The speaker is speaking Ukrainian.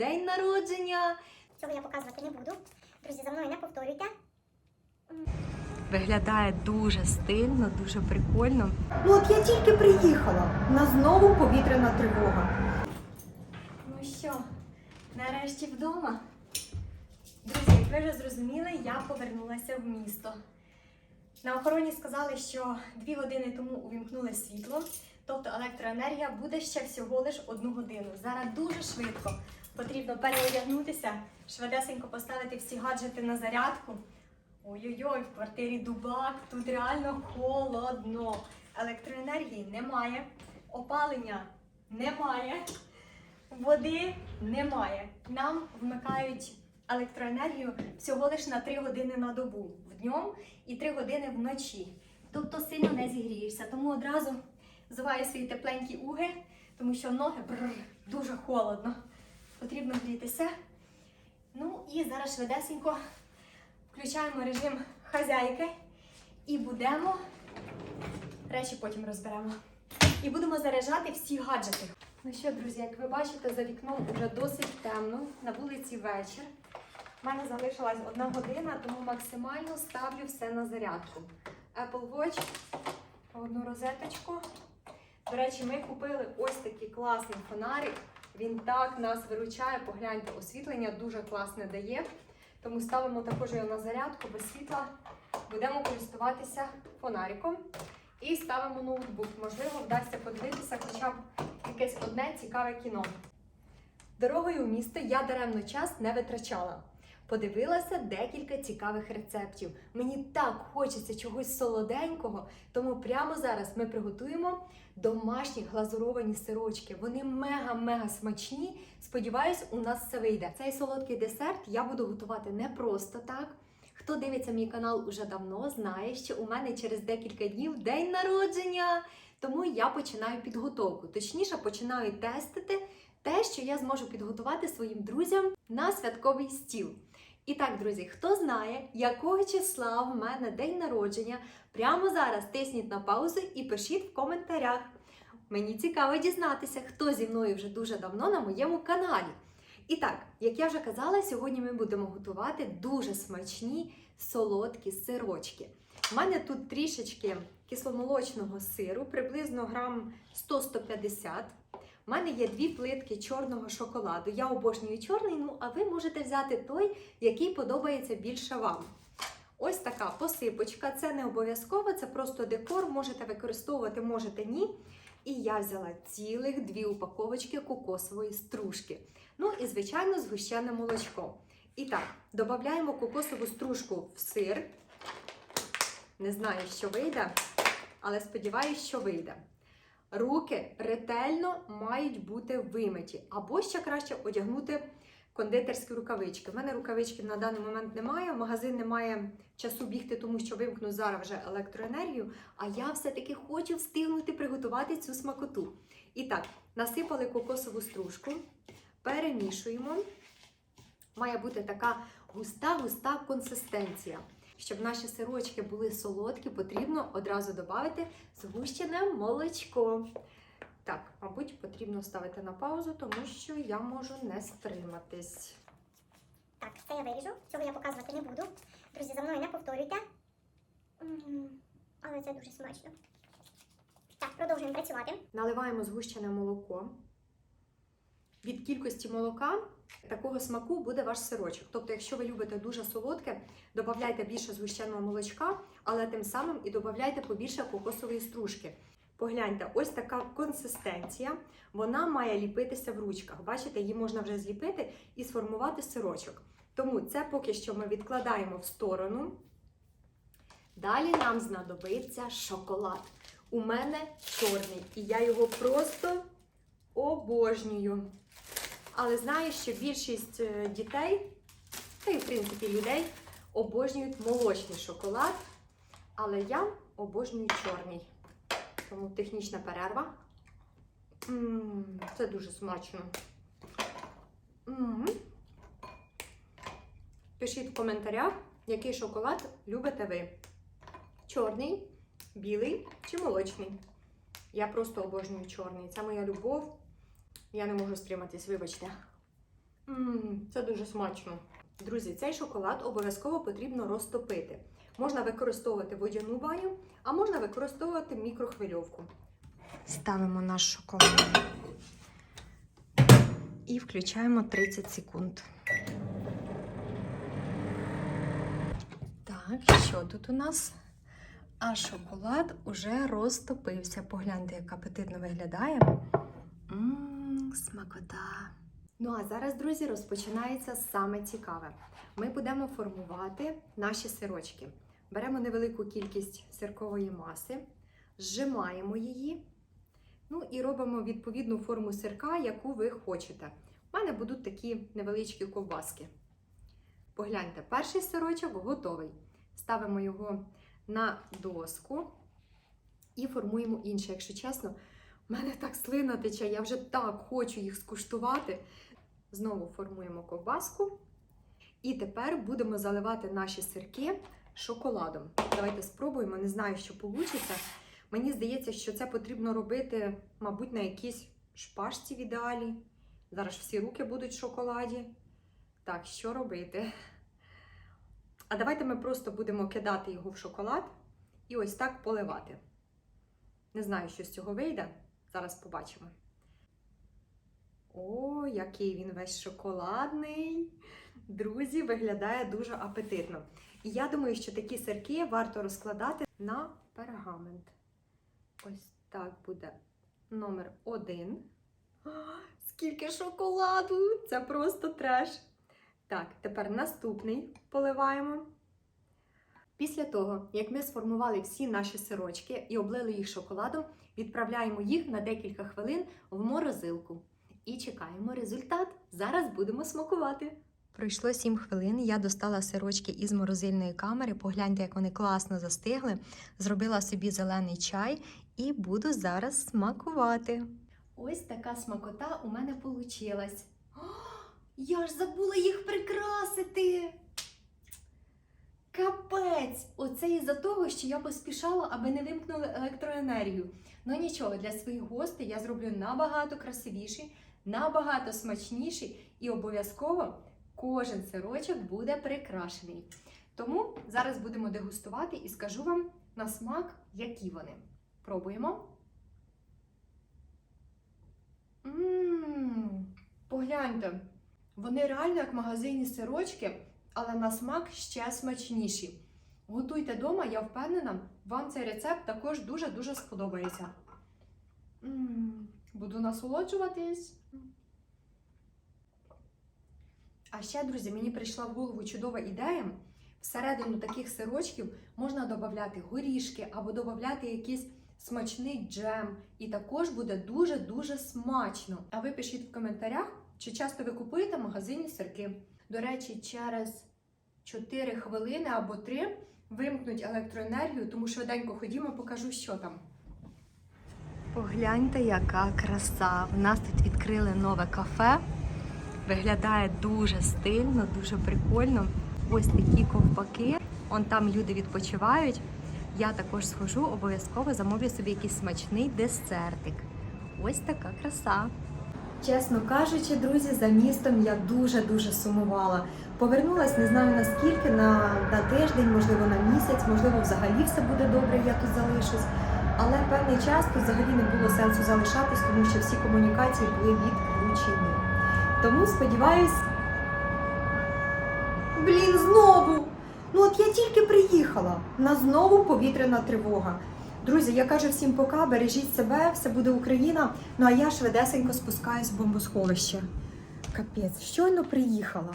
день народження. Цього я показувати не буду. Друзі, за мною не повторюйте. Виглядає дуже стильно, дуже прикольно. Ну от я тільки приїхала. У нас знову повітряна тривога. Ну що, нарешті вдома. Друзі, як ви вже зрозуміли, я повернулася в місто. На охороні сказали, що дві години тому увімкнули світло, тобто електроенергія буде ще всього лиш одну годину. Зараз дуже швидко потрібно переодягнутися, швидесенько поставити всі гаджети на зарядку. Ой-ой-ой, в квартирі дубак, тут реально холодно. Електроенергії немає, опалення немає. Води немає. Нам вмикають електроенергію всього лише на 3 години на добу вднем і 3 години вночі. Тобто сильно не зігрієшся. Тому одразу взуваю свої тепленькі уги, тому що ноги бррр, дуже холодно. Потрібно грітися. Ну і зараз швидесенько включаємо режим хазяйки і будемо. Речі потім розберемо. І будемо заряджати всі гаджети. Ну що, друзі, як ви бачите, за вікном вже досить темно, на вулиці вечір. У мене залишилась одна година, тому максимально ставлю все на зарядку. Apple Watch, одну розеточку. До речі, ми купили ось такий класний фонарик. Він так нас виручає. Погляньте, освітлення дуже класне дає. Тому ставимо також його на зарядку без світла. Будемо користуватися фонариком. І ставимо ноутбук. Можливо, вдасться подивитися хоча б якесь одне цікаве кіно. Дорогою у місто я даремно час не витрачала. Подивилася декілька цікавих рецептів. Мені так хочеться чогось солоденького, тому прямо зараз ми приготуємо домашні глазуровані сирочки. Вони мега-мега смачні. Сподіваюсь, у нас все вийде. Цей солодкий десерт я буду готувати не просто так. Хто дивиться мій канал уже давно, знає, що у мене через декілька днів день народження. Тому я починаю підготовку. Точніше, починаю тестити те, що я зможу підготувати своїм друзям на святковий стіл. І так, друзі, хто знає, якого числа в мене день народження, прямо зараз тисніть на паузу і пишіть в коментарях. Мені цікаво дізнатися, хто зі мною вже дуже давно на моєму каналі. І так, як я вже казала, сьогодні ми будемо готувати дуже смачні солодкі сирочки. У мене тут трішечки кисломолочного сиру, приблизно грам 100-150. У мене є дві плитки чорного шоколаду. Я обожнюю чорний, ну а ви можете взяти той, який подобається більше вам. Ось така посипочка. Це не обов'язково, це просто декор. Можете використовувати, можете ні. І я взяла цілих дві упаковочки кокосової стружки. Ну і, звичайно, згущене молочко. І так, додаємо кокосову стружку в сир. Не знаю, що вийде, але сподіваюся, що вийде. Руки ретельно мають бути вимиті, або ще краще одягнути кондитерські рукавички. У мене рукавички на даний момент немає, в магазин немає часу бігти, тому що вимкну зараз вже електроенергію. А я все-таки хочу встигнути приготувати цю смакоту. І так, насипали кокосову стружку, перемішуємо. Має бути така густа-густа консистенція. Щоб наші сирочки були солодкі, потрібно одразу додати згущене молочко. Так, мабуть, потрібно ставити на паузу, тому що я можу не стриматись. Так, це я виріжу. Цього я показувати не буду. Друзі, за мною не повторюйте. Але це дуже смачно. Так, продовжуємо працювати. Наливаємо згущене молоко. Від кількості молока такого смаку буде ваш сирочок. Тобто, якщо ви любите дуже солодке, додавайте більше згущеного молочка, але тим самим і додавайте побільше кокосової стружки. Погляньте, ось така консистенція. Вона має ліпитися в ручках. Бачите, її можна вже зліпити і сформувати сирочок. Тому це поки що ми відкладаємо в сторону. Далі нам знадобиться шоколад. У мене чорний, і я його просто обожнюю. Але знаю, що більшість е, дітей, та й в принципі людей, обожнюють молочний шоколад. Але я обожнюю чорний. Тому технічна перерва. Це дуже смачно. Пишіть в коментарях, який шоколад любите ви. Чорний, білий чи молочний. Я просто обожнюю чорний. Це моя любов. Я не можу стриматись, вибачте. це дуже смачно. Друзі, цей шоколад обов'язково потрібно розтопити. Можна використовувати водяну баню, а можна використовувати мікрохвильовку. Ставимо наш шоколад і включаємо 30 секунд. Так, що тут у нас? А шоколад уже розтопився. Погляньте, як апетитно виглядає. Ммм, смакота. Ну а зараз, друзі, розпочинається саме цікаве. Ми будемо формувати наші сирочки. Беремо невелику кількість сиркової маси, зжимаємо її. Ну і робимо відповідну форму сирка, яку ви хочете. У мене будуть такі невеличкі ковбаски. Погляньте, перший сирочок готовий. Ставимо його на доску і формуємо інший. Якщо чесно, мене так слина тече, я вже так хочу їх скуштувати. Знову формуємо ковбаску. І тепер будемо заливати наші сирки шоколадом. Давайте спробуємо, не знаю, що вийде. Мені здається, що це потрібно робити, мабуть, на якійсь шпажці в ідеалі. Зараз всі руки будуть в шоколаді. Так, що робити? А давайте ми просто будемо кидати його в шоколад і ось так поливати. Не знаю, що з цього вийде. Зараз побачимо. О, який він весь шоколадний. Друзі, виглядає дуже апетитно. І я думаю, що такі сирки варто розкладати на пергамент. Ось так буде номер один. А, Скільки шоколаду! Це просто треш. Так, тепер наступний поливаємо. Після того, як ми сформували всі наші сирочки і облили їх шоколадом, відправляємо їх на декілька хвилин в морозилку. І чекаємо результат. Зараз будемо смакувати. Пройшло 7 хвилин. Я достала сирочки із морозильної камери. Погляньте, як вони класно застигли. Зробила собі зелений чай і буду зараз смакувати. Ось така смакота у мене вийшла. Я ж забула їх прикрасити. Капець! Оце із-за того, що я поспішала, аби не вимкнули електроенергію. Ну нічого, для своїх гостей я зроблю набагато красивіший, набагато смачніший і обов'язково кожен сирочок буде прикрашений. Тому зараз будемо дегустувати і скажу вам на смак, які вони. Пробуємо. Ммм, погляньте, вони реально як магазинні сирочки, але на смак ще смачніші. Готуйте вдома, я впевнена, вам цей рецепт також дуже-дуже сподобається. М, Буду насолоджуватись. А ще, друзі, мені прийшла в голову чудова ідея. Всередину таких сирочків можна додати горішки або додати якийсь смачний джем. І також буде дуже-дуже смачно. А ви пишіть в коментарях, чи часто ви купуєте в магазині сирки. До речі, через 4 хвилини або 3 вимкнуть електроенергію, тому швиденько ходімо, покажу, що там. Погляньте, яка краса! У нас тут відкрили нове кафе. Виглядає дуже стильно, дуже прикольно. Ось такі ковпаки. Он там люди відпочивають. Я також схожу, обов'язково замовлю собі якийсь смачний десертик. Ось така краса. Чесно кажучи, друзі, за містом я дуже-дуже сумувала. Повернулась, не знаю наскільки, на, на тиждень, можливо, на місяць, можливо, взагалі все буде добре, я тут залишусь. Але певний час тут взагалі не було сенсу залишатись, тому що всі комунікації були відключені. Тому сподіваюсь. Блін, знову! Ну от я тільки приїхала. На знову повітряна тривога. Друзі, я кажу всім пока, бережіть себе, все буде Україна. Ну а я швидесенько спускаюсь в бомбосховище. Капець, щойно приїхала.